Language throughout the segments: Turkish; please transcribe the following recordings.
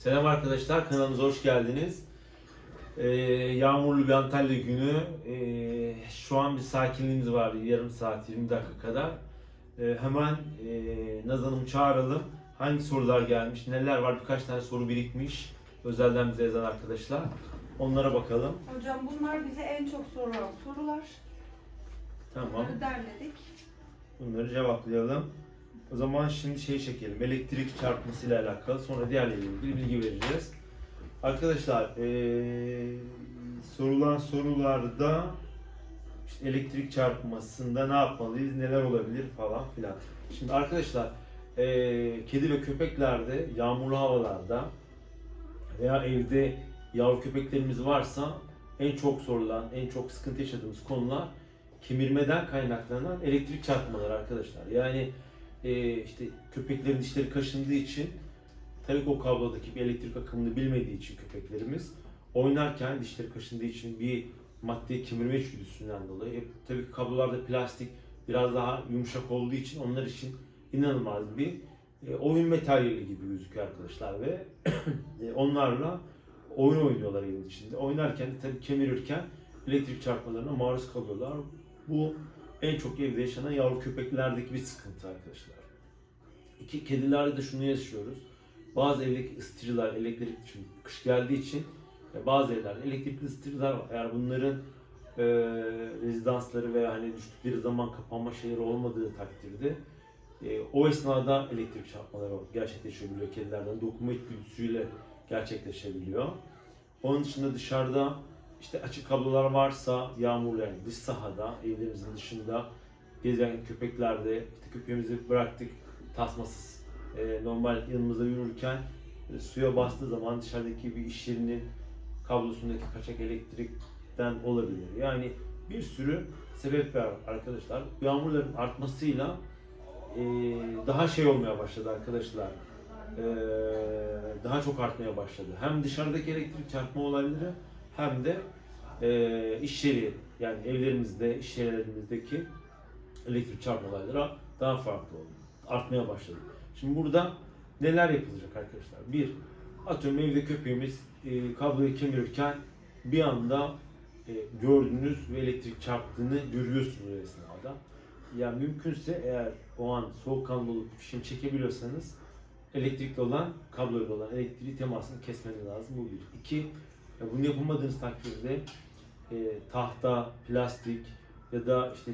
Selam arkadaşlar, kanalımıza hoş geldiniz. Ee, yağmurlu bir Antalya günü. Ee, şu an bir sakinliğimiz var, yarım saat, 20 dakika kadar. Ee, hemen e, Naz Hanım'ı çağıralım. Hangi sorular gelmiş, neler var, birkaç tane soru birikmiş. Özelden bize yazan arkadaşlar. Onlara bakalım. Hocam bunlar bize en çok sorulan sorular. Tamam, Bunları derledik. bunları cevaplayalım. O zaman şimdi şey çekelim, elektrik çarpmasıyla alakalı, sonra diğerleriyle ilgili bilgi vereceğiz. Arkadaşlar, eee, sorulan sorularda işte elektrik çarpmasında ne yapmalıyız, neler olabilir falan filan. Şimdi arkadaşlar, eee, kedi ve köpeklerde yağmurlu havalarda veya evde yavru köpeklerimiz varsa en çok sorulan, en çok sıkıntı yaşadığımız konular kemirmeden kaynaklanan elektrik çarpmaları arkadaşlar. Yani e, işte köpeklerin dişleri kaşındığı için tabii ki o kablodaki bir elektrik akımını bilmediği için köpeklerimiz oynarken dişleri kaşındığı için bir maddeyi kemirme içgüdüsünden dolayı hep tabii ki kablolarda plastik biraz daha yumuşak olduğu için onlar için inanılmaz bir e, oyun materyali gibi gözüküyor arkadaşlar ve e, onlarla oyun oynuyorlar evin içinde. Oynarken tabii kemirirken elektrik çarpmalarına maruz kalıyorlar. Bu en çok evde yaşanan yavru köpeklerdeki bir sıkıntı arkadaşlar. İki kedilerde de şunu yaşıyoruz. Bazı evdeki ısıtıcılar elektrik çünkü kış geldiği için e, bazı evlerde elektrikli ısıtıcılar var. Eğer bunların e, rezidansları veya hani düştükleri zaman kapanma şeyleri olmadığı takdirde e, o esnada elektrik çarpmaları gerçekleşebiliyor kedilerden. Dokunma içgüdüsüyle gerçekleşebiliyor. Onun dışında dışarıda işte açık kablolar varsa yağmurlu yani dış sahada, evlerimizin dışında gezen köpeklerde işte köpeğimizi bıraktık tasmasız e, normal yanımızda yürürken e, suya bastığı zaman dışarıdaki bir iş yerinin kablosundaki kaçak elektrikten olabilir. Yani bir sürü sebep var arkadaşlar. Yağmurların artmasıyla e, daha şey olmaya başladı arkadaşlar. E, daha çok artmaya başladı. Hem dışarıdaki elektrik çarpma olayları hem de e, iş yani evlerimizde, iş yerlerimizdeki elektrik çarpma daha farklı oldu. Artmaya başladı. Şimdi burada neler yapılacak arkadaşlar? Bir, atıyorum evde köpeğimiz e, kabloyu kemirirken bir anda e, gördünüz ve elektrik çarptığını görüyorsunuz esnada. Yani mümkünse eğer o an soğukkanlı olup fişini çekebiliyorsanız elektrikli olan, kabloyla olan elektriği temasını kesmeniz lazım. Bu bir. İki, ya bunu yapamadığınız takdirde e, tahta, plastik ya da işte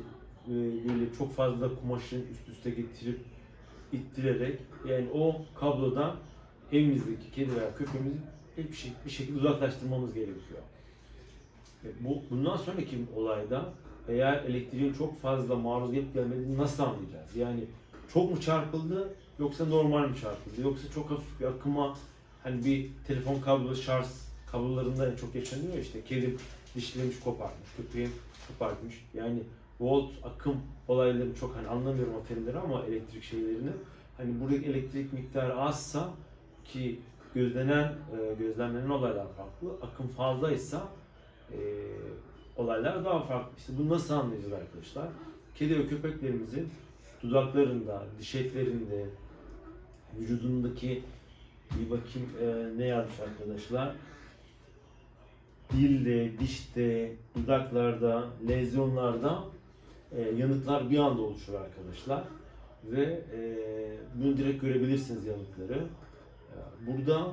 e, böyle çok fazla kumaşın üst üste getirip ittirerek yani o kablodan evimizdeki kedi veya köpeğimizi bir, şey, bir şekilde uzaklaştırmamız gerekiyor. E, bu bundan sonraki olayda eğer elektriğin çok fazla maruz gelip gelmediğini nasıl anlayacağız? Yani çok mu çarpıldı yoksa normal mi çarpıldı? Yoksa çok hafif bir akıma hani bir telefon kablosu şarj kablolarında en çok yaşanıyor ya işte kedi dişlemiş koparmış, köpeğin koparmış. Yani volt, akım olayları çok hani anlamıyorum terimleri ama elektrik şeylerini. Hani buradaki elektrik miktarı azsa ki gözlenen, e, gözlemlenen olaylar farklı. Akım fazlaysa e, olaylar daha farklı. İşte bunu nasıl anlayacağız arkadaşlar? Kedi ve köpeklerimizin dudaklarında, diş etlerinde, vücudundaki bir bakayım e, ne yazmış arkadaşlar. Dilde, dişte, dudaklarda, lezyonlarda e, yanıklar bir anda oluşur arkadaşlar. Ve e, bunu direkt görebilirsiniz yanıkları. E, Burada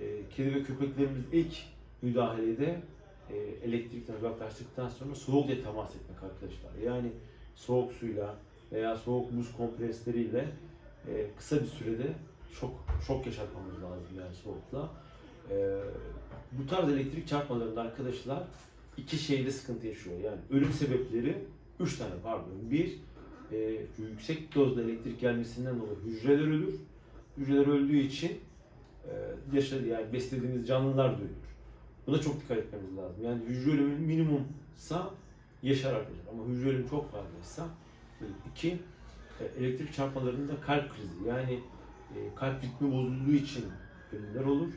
e, kedi ve köpeklerimiz ilk müdahalede e, elektrikten uzaklaştıktan sonra soğukla temas etmek arkadaşlar. Yani soğuk suyla veya soğuk buz kompresleriyle e, kısa bir sürede şok şok yaşatmamız lazım yani soğukla. E, bu tarz elektrik çarpmalarında arkadaşlar iki şeyde sıkıntı yaşıyor. Yani ölüm sebepleri üç tane pardon. Bir, e, yüksek dozda elektrik gelmesinden dolayı hücreler ölür. Hücreler öldüğü için e, yaşadı yani beslediğimiz canlılar da ölür. Buna çok dikkat etmemiz lazım. Yani hücre ölümü minimumsa yaşar arkadaşlar. Ama hücre ölümü çok fazlaysa iki e, elektrik çarpmalarında kalp krizi yani e, kalp ritmi bozulduğu için ölümler olur.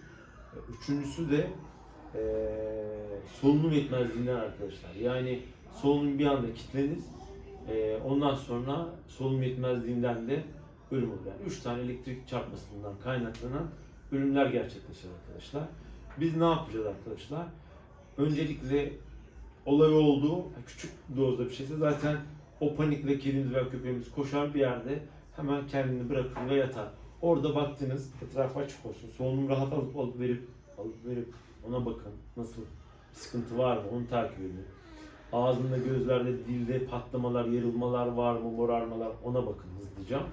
Üçüncüsü de e, solunum yetmezliğinden arkadaşlar. Yani solunum bir anda kilitlenir. E, ondan sonra solunum yetmezliğinden de ölüm olur. Yani üç tane elektrik çarpmasından kaynaklanan ölümler gerçekleşir arkadaşlar. Biz ne yapacağız arkadaşlar? Öncelikle olay oldu. Küçük dozda bir şeyse zaten o panikle kedimiz veya köpeğimiz koşar bir yerde hemen kendini bırakır ve yatar. Orada baktınız etrafı açık olsun. Solunum rahat alıp alıp verip alıp verip ona bakın. Nasıl bir sıkıntı var mı onu takip edin. Ağzında, gözlerde, dilde patlamalar, yarılmalar var mı, morarmalar ona bakın hızlıca.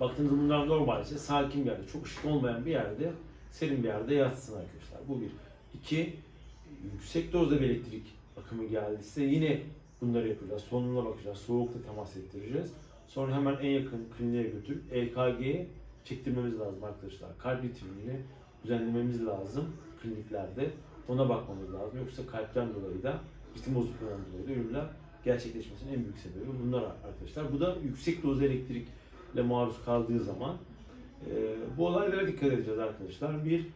Baktığınız bunlar normal ise sakin bir yerde, çok ışık olmayan bir yerde, serin bir yerde yatsın arkadaşlar. Bu bir. İki, yüksek dozda bir elektrik akımı geldiyse yine bunları yapacağız. Solunumuna bakacağız, soğukla temas ettireceğiz. Sonra hemen en yakın kliniğe götürüp EKG'ye çektirmemiz lazım arkadaşlar. Kalp ritmini düzenlememiz lazım kliniklerde. Ona bakmamız lazım. Yoksa kalpten dolayı da ritim bozukluğundan dolayı da ölümler gerçekleşmesinin en büyük sebebi bunlar arkadaşlar. Bu da yüksek doz elektrikle maruz kaldığı zaman e, bu olaylara dikkat edeceğiz arkadaşlar. Bir,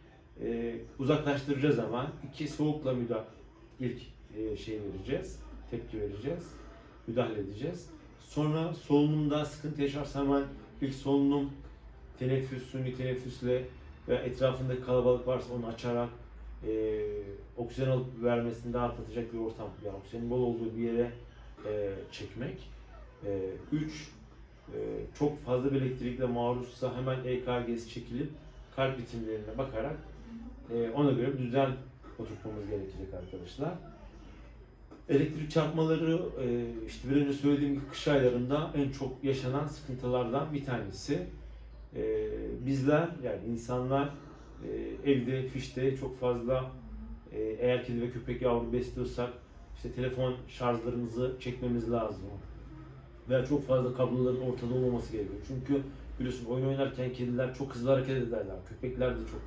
e, uzaklaştıracağız hemen. İki, soğukla müdahale ilk e, şey vereceğiz, tepki vereceğiz, müdahale edeceğiz. Sonra solunumda sıkıntı yaşarsa hemen ilk solunum teneffüs, suni teneffüsle ve etrafında kalabalık varsa onu açarak e, oksijen alıp vermesini rahatlatacak bir ortam, yani oksijenin bol olduğu bir yere e, çekmek. E, üç, e, çok fazla bir elektrikle maruzsa hemen EKG'si çekilip kalp ritimlerine bakarak e, ona göre düzen oturtmamız gerekecek arkadaşlar. Elektrik çarpmaları e, işte bir önce söylediğim gibi kış aylarında en çok yaşanan sıkıntılardan bir tanesi. E, bizler yani insanlar e, evde fişte çok fazla eğer kedi ve köpek yavru besliyorsak işte telefon şarjlarımızı çekmemiz lazım. Veya çok fazla kabloların ortada olmaması gerekiyor. Çünkü biliyorsun oyun oynarken kediler çok hızlı hareket ederler. Köpekler de çok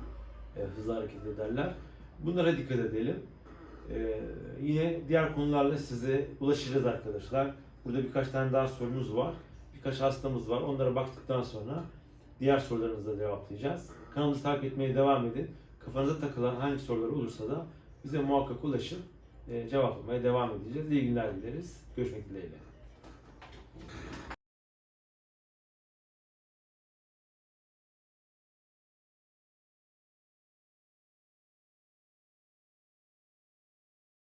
hızlı hareket ederler. Bunlara dikkat edelim. Ee, yine diğer konularla size ulaşacağız arkadaşlar. Burada birkaç tane daha sorumuz var. Birkaç hastamız var. Onlara baktıktan sonra diğer sorularınızı da cevaplayacağız. Kanalımızı takip etmeye devam edin. Kafanıza takılan hangi sorular olursa da bize muhakkak ulaşın. Ee, cevaplamaya devam edeceğiz. İyi günler dileriz. Görüşmek dileğiyle.